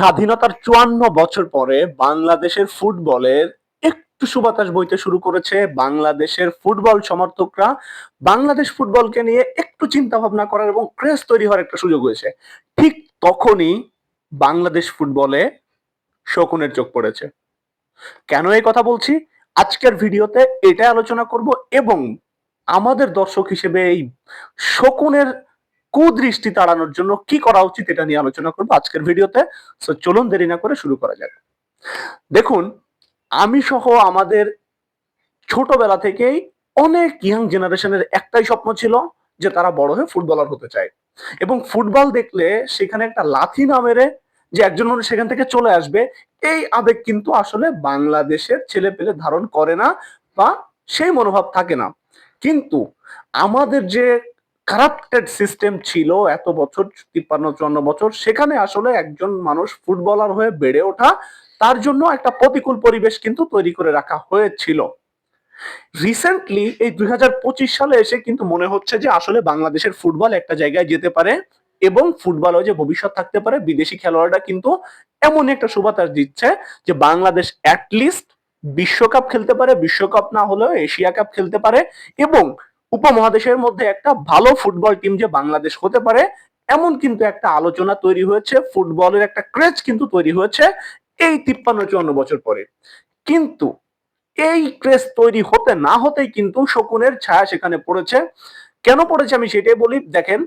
স্বাধীনতার চুয়ান্ন বছর পরে বাংলাদেশের ফুটবলের একটু সুবাতাস বইতে শুরু করেছে বাংলাদেশের ফুটবল সমর্থকরা। বাংলাদেশ ফুটবলকে নিয়ে একটু চিন্তা ভাবনা করার এবং ক্রেজ তৈরি হওয়ার একটা সুযোগ হয়েছে। ঠিক তখনই বাংলাদেশ ফুটবলে শকুনের চোখ পড়েছে। কেন এই কথা বলছি? আজকের ভিডিওতে এটা আলোচনা করব এবং আমাদের দর্শক হিসেবে এই শকুনের কুদৃষ্টি তাড়ানোর জন্য কি করা উচিত এটা নিয়ে আলোচনা করব আজকের ভিডিওতে। সো চলুন দেরি না করে শুরু করা যাক। দেখুন, আমি সহ আমাদের ছোটবেলা থেকেই অনেক ইয়াং জেনারেশনের একটাই স্বপ্ন ছিল যে তারা বড় হয়ে ফুটবলার হতে চায়। এবং ফুটবল দেখলে সেখানে একটা লাথি না মেরে যে একজন মানুষ সেখান থেকে চলে আসবে, এই আবেগ কিন্তু আসলে বাংলাদেশের ছেলে পেলে ধারণ করে না বা সেই মনোভাব থাকে না। কিন্তু আমাদের যে কারাপ্টেড সিস্টেম ছিল এত বছর, তিপ্পান্ন, চুয়ান্ন বছর, সেখানে আসলে একজন মানুষ ফুটবলার হয়ে বেড়ে ওঠা, তার জন্য একটা প্রতিকূল পরিবেশ কিন্তু তৈরি করে রাখা হয়েছিল। রিসেন্টলি এই দুই সালে এসে কিন্তু মনে হচ্ছে যে আসলে বাংলাদেশের ফুটবল একটা জায়গায় যেতে পারে এবং ফুটবলও যে ভবিষ্যৎ থাকতে পারে, বিদেশি খেলোয়াড়রা কিন্তু এমন একটা সুবাতাস দিচ্ছে যে বাংলাদেশ অ্যাটলিস্ট বিশ্বকাপ খেলতে পারে, বিশ্বকাপ না হলেও এশিয়া কাপ খেলতে পারে এবং উপমহাদেশের মধ্যে একটা ভালো ফুটবল টিম যে বাংলাদেশ হতে পারে, এমন কিন্তু একটা আলোচনা তৈরি হয়েছে, ফুটবলের একটা ক্রেজ কিন্তু তৈরি হয়েছে এই তিপ্পান্ন চুয়ান্ন বছর পরে। কিন্তু এই ক্রেজ তৈরি হতে না হতেই কিন্তু শকুনের ছায়া সেখানে পড়েছে। কেন পড়েছে আমি সেটাই বলি, দেখেন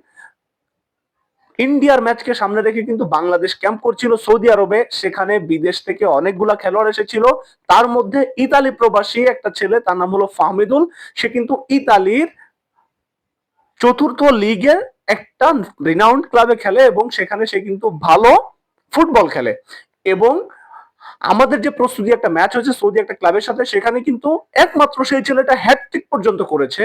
ইন্ডিয়ার ম্যাচকে সামনে রেখে কিন্তু বাংলাদেশ ক্যাম্প করছিল সৌদি আরবে। সেখানে বিদেশ থেকে অনেকগুলা খেলোয়াড় এসেছিল। তার মধ্যে ইতালি প্রবাসী একটা ছেলে, তার নাম হলো ফাহমিদুল। সে কিন্তু ইতালির চতুর্থ লিগের একটা রিনাউন্ড ক্লাবে খেলে এবং সেখানে সে কিন্তু ভালো ফুটবল খেলে। এবং আমাদের যে প্রস্তুতি, একটা ম্যাচ হয়েছে সৌদি একটা ক্লাবের সাথে, সেখানে কিন্তু একমাত্র সেই ছেলেটা হ্যাটট্রিক পর্যন্ত করেছে।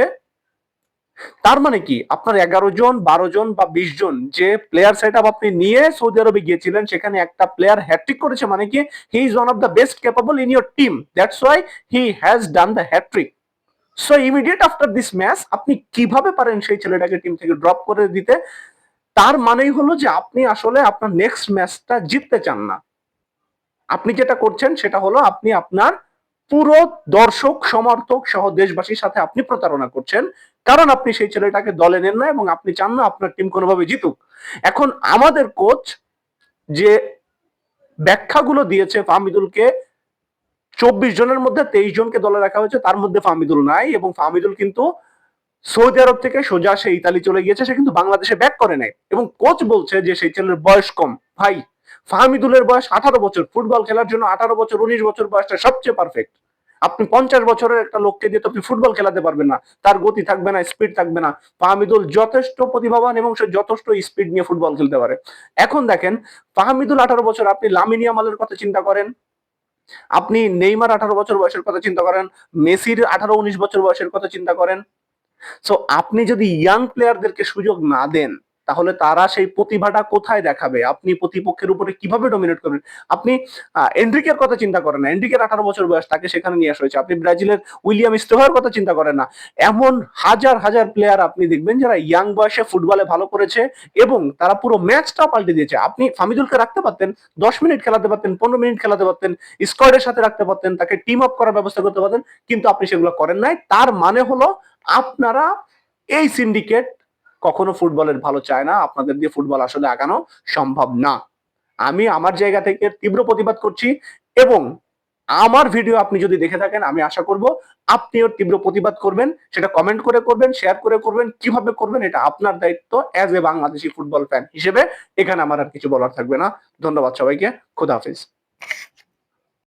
তার মানে কি? আপনার এগারো জন, বারো জন বা বিশ জন যে প্লেয়ার সেট আপনি নিয়ে সৌদি আরবে গিয়েছিলেন, সেখানে একটা প্লেয়ার হ্যাট্রিক করেছে মানে কি? He is one of the best capable in your team that's why he has done the hat trick so immediate after this match আপনি কীভাবে পারেন সেই ছেলেটাকে টিম থেকে ড্রপ করে দিতে? তার মানেই হলো যে আপনি আসলে আপনার নেক্সট ম্যাচটা জিততে চান না। আপনি যেটা করছেন, সেটা হলো আপনি আপনার পুরো দর্শক, সমর্থক সহ দেশবাসীর সাথে আপনি প্রতারণা করছেন, কারণ আপনি সেই ছেলেটাকে দলে নেন না এবং আপনি চান না আপনার টিম কোনোভাবে জিতুক। এখন আমাদের কোচ যে ব্যাখ্যাগুলো দিয়েছে ফাহমিদুলকে, চব্বিশ জনের মধ্যে তেইশ জনকে দলে রাখা হয়েছে, তার মধ্যে ফাহমিদুল নাই এবং ফাহমিদুল কিন্তু সৌদি আরব থেকে সোজা সে ইতালি চলে গিয়েছে, সে কিন্তু বাংলাদেশে ব্যাক করে নেয় এবং কোচ বলছে যে সেই ছেলের বয়স কম। ভাই ফাহমিদুলের বয়স আঠারো বছর। ফুটবল খেলার জন্য আঠারো বছর, উনিশ বছর বয়সটা সবচেয়ে পারফেক্ট আপনি পঞ্চাশ বছরের একটা লোককে দিয়ে তো আপনি ফুটবল খেলাতে পারবেন না। তার গতি থাকবে না স্পিড থাকবে না। ফাহমিদুল যথেষ্ট প্রতিভাবান এবং সে যথেষ্ট স্পিড নিয়ে ফুটবল খেলতে পারে। এখন দেখেন, ফাহমিদুল আঠারো বছর, আপনি লামিনিয়ামালের কথা চিন্তা করেন। আপনি নেইমার আঠারো বছর বয়সের কথা চিন্তা করেন। মেসির আঠারো, উনিশ বছর বয়সের কথা চিন্তা করেন। সো আপনি যদি ইয়াং প্লেয়ারদেরকে সুযোগ না দেন তাহলে তারা সেই প্রতিভাটা কোথায় দেখাবে? আপনি প্রতিপক্ষের উপরে কীভাবে ডমিনেট করবেন? আপনি এন্ড্রিকের কথা চিন্তা করেন না। এন্ড্রিকের আঠারো বছর বয়স, তাকে সেখানে নিয়ে আসা হয়েছে। আপনি ব্রাজিলের উইলিয়াম স্টোভার কথা চিন্তা করেন না। এমন হাজার হাজার প্লেয়ার আপনি দেখবেন যারা ইয়াং বয়সে ফুটবলে ভালো করেছে এবং তারা পুরো ম্যাচটা পাল্টে দিয়েছে। আপনি ফামিদুলকে রাখতে পারতেন, দশ মিনিট খেলাতে পারতেন, পনেরো মিনিট খেলাতে পারতেন স্কোয়াডের সাথে রাখতে পারতেন, তাকে টিম আপ করার ব্যবস্থা করতে পারতেন, কিন্তু আপনি সেগুলো করেন নাই। তার মানে হলো আপনারা এই সিন্ডিকেট কখনো ফুটবলের ভালো চায় না, আপনাদের দিয়ে ফুটবল আসলে আগানো সম্ভব না। আমি আমার জায়গা থেকে তীব্র প্রতিবাদ করছি এবং আমার ভিডিও আপনি যদি দেখে থাকেন, আমি আশা করব আপনিও তীব্র প্রতিবাদ করবেন, সেটা কমেন্ট করে করবেন শেয়ার করে করবেন, কীভাবে করবেন, এটা আপনার দায়িত্ব as a Bangladeshi football fan হিসেবে। এখানে আমার আর কিছু বলার থাকবে না। ধন্যবাদ সবাইকে। খুদাহাফিজ